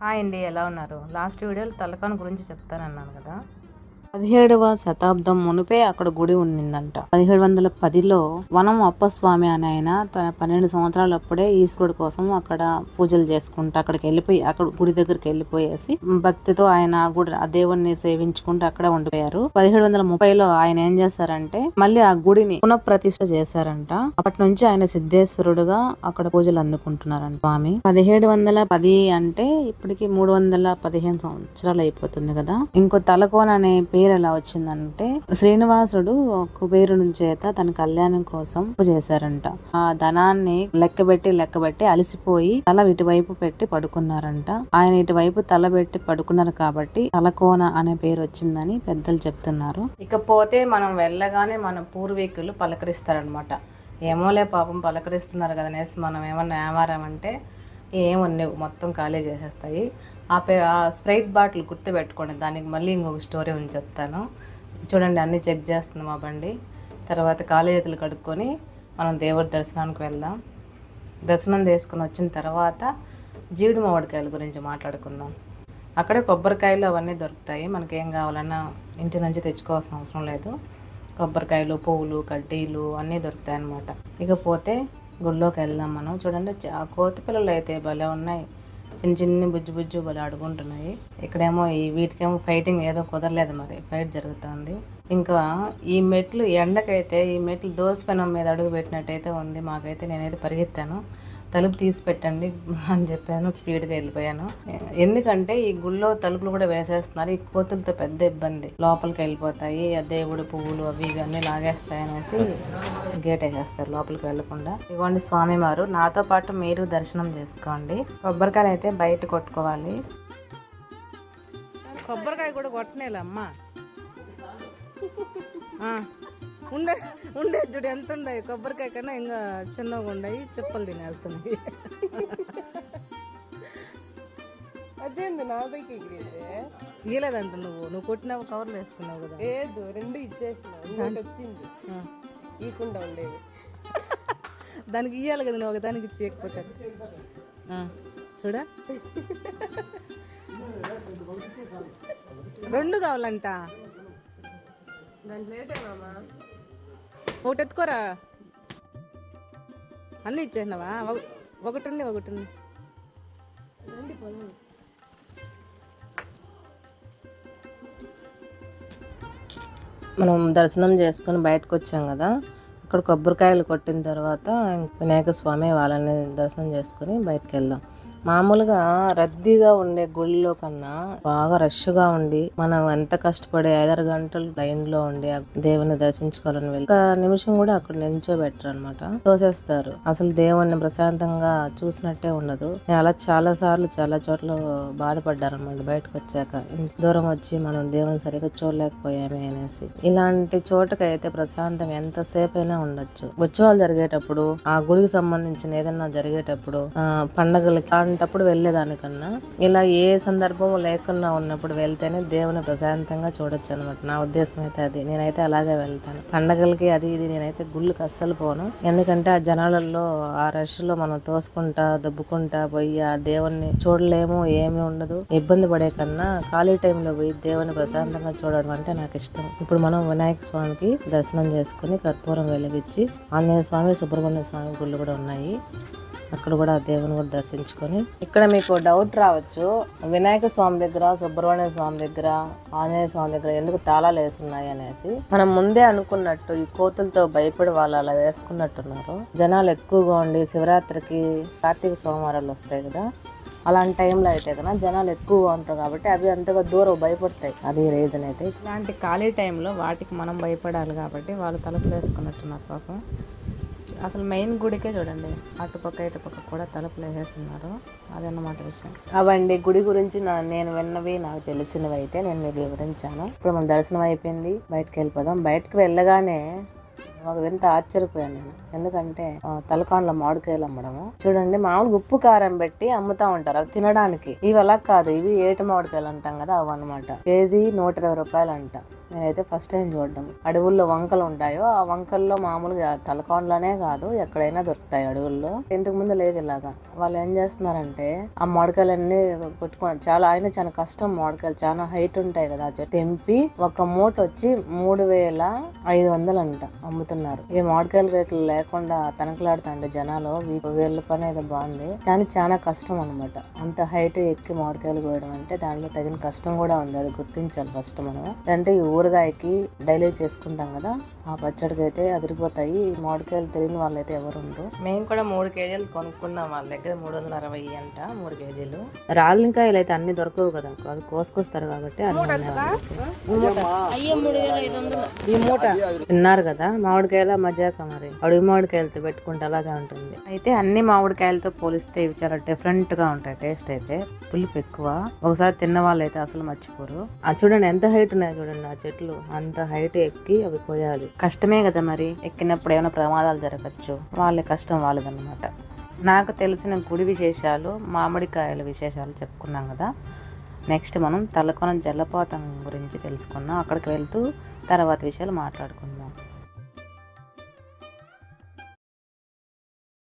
Hi అండి ఎలా ఉన్నారు? లాస్ట్ వీడియోలో తలకాను గురించి చెప్తానన్నాను కదా. పదిహేడవ శతాబ్దం మునిపే అక్కడ గుడి ఉండిందంట. పదిహేడు వందల పదిలో వనం అప్పస్వామి అని ఆయన తన పన్నెండు సంవత్సరాలప్పుడే ఈశ్వరుడు కోసం అక్కడ పూజలు చేసుకుంటూ అక్కడికి వెళ్ళిపోయి అక్కడ గుడి దగ్గరికి వెళ్ళిపోయేసి భక్తితో ఆయన గుడి ఆ దేవుణ్ణి సేవించుకుంటూ అక్కడ ఉండిపోయారు. పదిహేడు వందల ముప్పైలో ఆయన ఏం చేశారంటే మళ్ళీ ఆ గుడిని పునఃప్రతిష్ఠ చేశారంట. అప్పటి నుంచి ఆయన సిద్ధేశ్వరుడుగా అక్కడ పూజలు అందుకుంటున్నారంట స్వామి. పదిహేడు వందల పది అంటే ఇప్పటికి మూడు వందల పదిహేను సంవత్సరాలు అయిపోతుంది కదా. ఇంకో తలకోన అనే పేరు ఎలా వచ్చిందంటే శ్రీనివాసుడు కుబేరుని చేత తన కళ్యాణం కోసం చేశారంట. ఆ ధనాన్ని లెక్కబెట్టి లెక్కబెట్టి అలసిపోయి తల ఇటువైపు పెట్టి పడుకున్నారంట. ఆయన ఇటువైపు తల పెట్టి పడుకున్నారు కాబట్టి తలకోన అనే పేరు వచ్చిందని పెద్దలు చెప్తున్నారు. ఇకపోతే మనం వెళ్ళగానే మన పూర్వీకులు పలకరిస్తారనమాట. ఏమోలే పాపం పలకరిస్తున్నారు కదనేసి మనం ఏమన్నా ఏమారామంటే ఏమన్నావు మొత్తం ఖాళీ చేసేస్తాయి. ఆ పే ఆ స్ప్రైట్ బాటిల్ గుర్తు పెట్టుకోండి దానికి మళ్ళీ ఇంకొక స్టోరీ ఉంది చెప్తాను. చూడండి అన్నీ చెక్ చేస్తుంది మా బండి. తర్వాత ఖాళీ చేతులు కడుక్కొని మనం దేవుడి దర్శనానికి వెళ్దాం. దర్శనం చేసుకుని వచ్చిన తర్వాత జీడి మామిడికాయల గురించి మాట్లాడుకుందాం. అక్కడే కొబ్బరికాయలు అవన్నీ దొరుకుతాయి. మనకి ఏం కావాలన్నా ఇంటి నుంచి తెచ్చుకోవాల్సిన అవసరం లేదు. కొబ్బరికాయలు పువ్వులు కడ్డీలు అన్నీ దొరుకుతాయి అన్నమాట ఇకపోతే గుళ్ళోకి వెళ్దాం మనం. చూడండి కోతి పిల్లలు అయితే భలే ఉన్నాయి. చిన్న చిన్ని బుజ్జు బుజ్జు భలే అడుగుంటున్నాయి ఇక్కడేమో ఈ వీటికేమో ఫైటింగ్ ఏదో కుదరలేదు మరి. ఫైట్ జరుగుతుంది. ఇంకా ఈ మెట్లు ఎండకైతే ఈ మెట్లు దోసపెనం మీద అడుగు పెట్టినట్టయితే ఉంది. మాకైతే నేనైతే పరిగెత్తాను. తలుపు తీసి పెట్టండి అని చెప్పాను స్పీడ్గా వెళ్ళిపోయాను. ఎందుకంటే ఈ గుళ్ళో తలుపులు కూడా వేసేస్తున్నారు. ఈ కోతులతో పెద్ద ఇబ్బంది. లోపలికి వెళ్ళిపోతాయి ఆ దేవుడు పువ్వులు అవి ఇవి అన్నీ లాగేస్తాయి అనేసి గేట్ వేసేస్తారు లోపలికి వెళ్ళకుండా. స్వామి స్వామివారు నాతో పాటు మీరు దర్శనం చేసుకోండి. కొబ్బరికాయ అయితే బయట కొట్టుకోవాలి. కొబ్బరికాయ కూడా కొట్టనేలమ్మా ఉండే ఉండే చూడు ఎంత ఉండయి? కొబ్బరికాయ కన్నా ఇంకా చిన్నగా ఉండయి. చెప్పులు తినేస్తున్నాయి. అదేంది నా పైకి ఎగిరేదే ఇయ్యలేదంట నువ్వు. నువ్వు కొట్టినావు కవర్లు వేసుకున్నావు కదా. లేదు రెండు ఇచ్చేసిన. ఇంకోటి వచ్చింది. ఈకుండా ఉండేది. దానికి ఇయ్యాలి కదా నువ్వు ఒక దానికి ఇచ్చేయకపోతే ఆ, చూడా? రెండు కావాలంట. వేసే మామా. ఒకటి ఎత్తుకోరా అన్నీ ఇచ్చేసినావా? ఒకటి ఉంది ఒకటి ఉంది మనం దర్శనం చేసుకొని బయటకు వచ్చాం కదా. ఇక్కడ కొబ్బరికాయలు కొట్టిన తర్వాత వినాయక స్వామి వాళ్ళని దర్శనం చేసుకొని బయటకు వెళ్దాం. మామూలుగా రద్దీగా ఉండే గుడిలో కన్నా బాగా రష్గా ఉండి మనం ఎంత కష్టపడి ఐదారు గంటలు లైన్లో ఉండి దేవుని దర్శించుకోవాలని వెళ్ళి ఒక నిమిషం కూడా అక్కడ నిల్చోబెట్టరు అనమాట తోసేస్తారు. అసలు దేవుణ్ణి ప్రశాంతంగా చూసినట్టే ఉండదు. నేను అలా చాలా సార్లు చాలా చోట్ల బాధపడ్డారనమాట బయటకు వచ్చాక దూరం వచ్చి మనం దేవుని సరిగ్గా చూడలేకపోయామే అనేసి. ఇలాంటి చోటకైతే ప్రశాంతంగా ఎంతసేపు అయినా ఉండొచ్చు. ఉత్సవాలు జరిగేటప్పుడు ఆ గుడికి సంబంధించిన ఏదైనా జరిగేటప్పుడు ఆ పండగలకి అలాంటప్పుడు వెళ్ళేదానికన్నా ఇలా ఏ సందర్భం లేకుండా ఉన్నప్పుడు వెళ్తేనే దేవుని ప్రశాంతంగా చూడొచ్చు అనమాట నా ఉద్దేశం అయితే అది. నేనైతే అలాగే వెళ్తాను. పండగలకి అది ఇది నేనైతే గుళ్ళకి అస్సలు పోను. ఎందుకంటే ఆ జనాలలో ఆ రష్లో మనం తోసుకుంటా దబ్బుకుంటా పోయి ఆ దేవుణ్ణి చూడలేము ఏమీ ఉండదు. ఇబ్బంది పడే కన్నా ఖాళీ టైంలో పోయి దేవుని ప్రశాంతంగా చూడడం అంటే నాకు ఇష్టం. ఇప్పుడు మనం వినాయక స్వామికి దర్శనం చేసుకుని కర్పూరం వెలిగించి ఆంజనేయ స్వామి సుబ్రహ్మణ్య స్వామి గుళ్ళు కూడా ఉన్నాయి. అక్కడ కూడా ఆ దేవుని కూడా దర్శించుకొని. ఇక్కడ మీకు డౌట్ రావచ్చు. వినాయక స్వామి దగ్గర సుబ్రహ్మణ్య స్వామి దగ్గర ఆంజనేయ స్వామి దగ్గర ఎందుకు తాళాలు వేసున్నాయి అనేసి మనం ముందే అనుకున్నట్టు ఈ కోతులతో భయపడి వాళ్ళు అలా వేసుకున్నట్టున్నారు. జనాలు ఎక్కువగా ఉండి శివరాత్రికి కార్తీక సోమవారాలు వస్తాయి కదా. అలాంటి టైంలో అయితే కదా జనాలు ఎక్కువగా ఉంటారు కాబట్టి అవి అంతగా దూరం భయపడతాయి. అది రీజన్ అయితే. ఇలాంటి ఖాళీ టైంలో వాటికి మనం భయపడాలి కాబట్టి వాళ్ళు తలుపులు వేసుకున్నట్టున్నారు పాపం. అసలు మెయిన్ గుడికే చూడండి. అటుపక్క ఇటుపక్క కూడా తలుపులు వేసేస్తున్నారు. అదన్నమాట విషయం. అవండి గుడి గురించి నా నేను విన్నవి నాకు తెలిసినవి అయితే నేను మీకు వివరించాను. ఇప్పుడు మన దర్శనం అయిపోయింది. బయటకు వెళ్ళిపోదాం. బయటకు వెళ్ళగానే ఒక వింత ఆశ్చర్యపోయాను నేను. ఎందుకంటే తలకాన్ల మామిడికాయలు అమ్మడము. చూడండి మామూలుగా ఉప్పు కారం పెట్టి అమ్ముతా ఉంటారు. అవి తినడానికి. ఇవి అలా కాదు. ఇవి ఏటి మామిడికాయలు అంటాం కదా అవి అనమాట కేజీ నూట ఇరవై రూపాయలు అంట నేనైతే ఫస్ట్ టైం చూడడం. అడవుల్లో వంకలు ఉంటాయో ఆ వంకల్లో మామూలుగా తలకాన్లోనే కాదు ఎక్కడైనా దొరుకుతాయి అడవుల్లో. ఇంతకు ముందు లేదు ఇలాగా. వాళ్ళు ఏం చేస్తున్నారంటే ఆ మామిడికాయలన్నీ కొట్టుకొని చాలా ఆయన చాలా కష్టం మామిడికాయలు. చాలా హైట్ ఉంటాయి కదా ఆ చెట్టు. తెంపి ఒక మూట వచ్చి మూడు వేల ఐదు వందలు అంట అమ్ముతున్నారు ఈ మామిడికాయల రేట్లు లేకుండా తనకలాడుతుంటే జనాలు వీళ్ళ పని అయితే బాగుంది. కానీ చాలా కష్టం అన్నమాట. అంత హైట్ ఎక్కి మామిడికాయలు కోయడం అంటే దానిలో తగిన కష్టం కూడా ఉంది. అది గుర్తించాలి ఫస్ట్ మనం. అంటే ఈ ఊరగాయకి డైలీ చేసుకుంటాం కదా. ఆ పచ్చడికి అయితే అదిరిపోతాయి. ఈ మామిడికాయలు తెలియని వాళ్ళైతే ఎవరు ఉండరు. మేము కూడా మూడు కేజీలు కొనుక్కున్నాం వాళ్ళ దగ్గర మూడు వందల అరవై అంట మూడు కేజీలు. రాళ్ళకాయలు అయితే అన్ని దొరకవు కదా అవి కోసుకొస్తారు కాబట్టి. ఈ మూట? తిన్నారు కదా మామిడికాయల మజాక మరి. అడుగు మామిడికాయలతో పెట్టుకుంటే అలాగే ఉంటుంది. అయితే అన్ని మామిడికాయలతో పోలిస్తే ఇవి చాలా డిఫరెంట్గా ఉంటాయి టేస్ట్ అయితే. పులుపు ఎక్కువ. ఒకసారి తిన్న వాళ్ళు అయితే అసలు మర్చిపోరు. ఆ చూడండి ఎంత హైట్ ఉన్నాయో చూడండి ఆ చెట్లు. అంత హైట్ ఎక్కి అవి కోయాలి. కష్టమే కదా మరి. ఎక్కినప్పుడు ఏమైనా ప్రమాదాలు జరగచ్చు. వాళ్ళ కష్టం వాళ్ళదన్నమాట. నాకు తెలిసిన గుడి విశేషాలు మామిడికాయల విశేషాలు చెప్పుకున్నాం కదా. నెక్స్ట్ మనం తలకొన జలపాతం గురించి తెలుసుకుందాం. అక్కడికి వెళ్తూ తర్వాత విషయాలు మాట్లాడుకుందాం.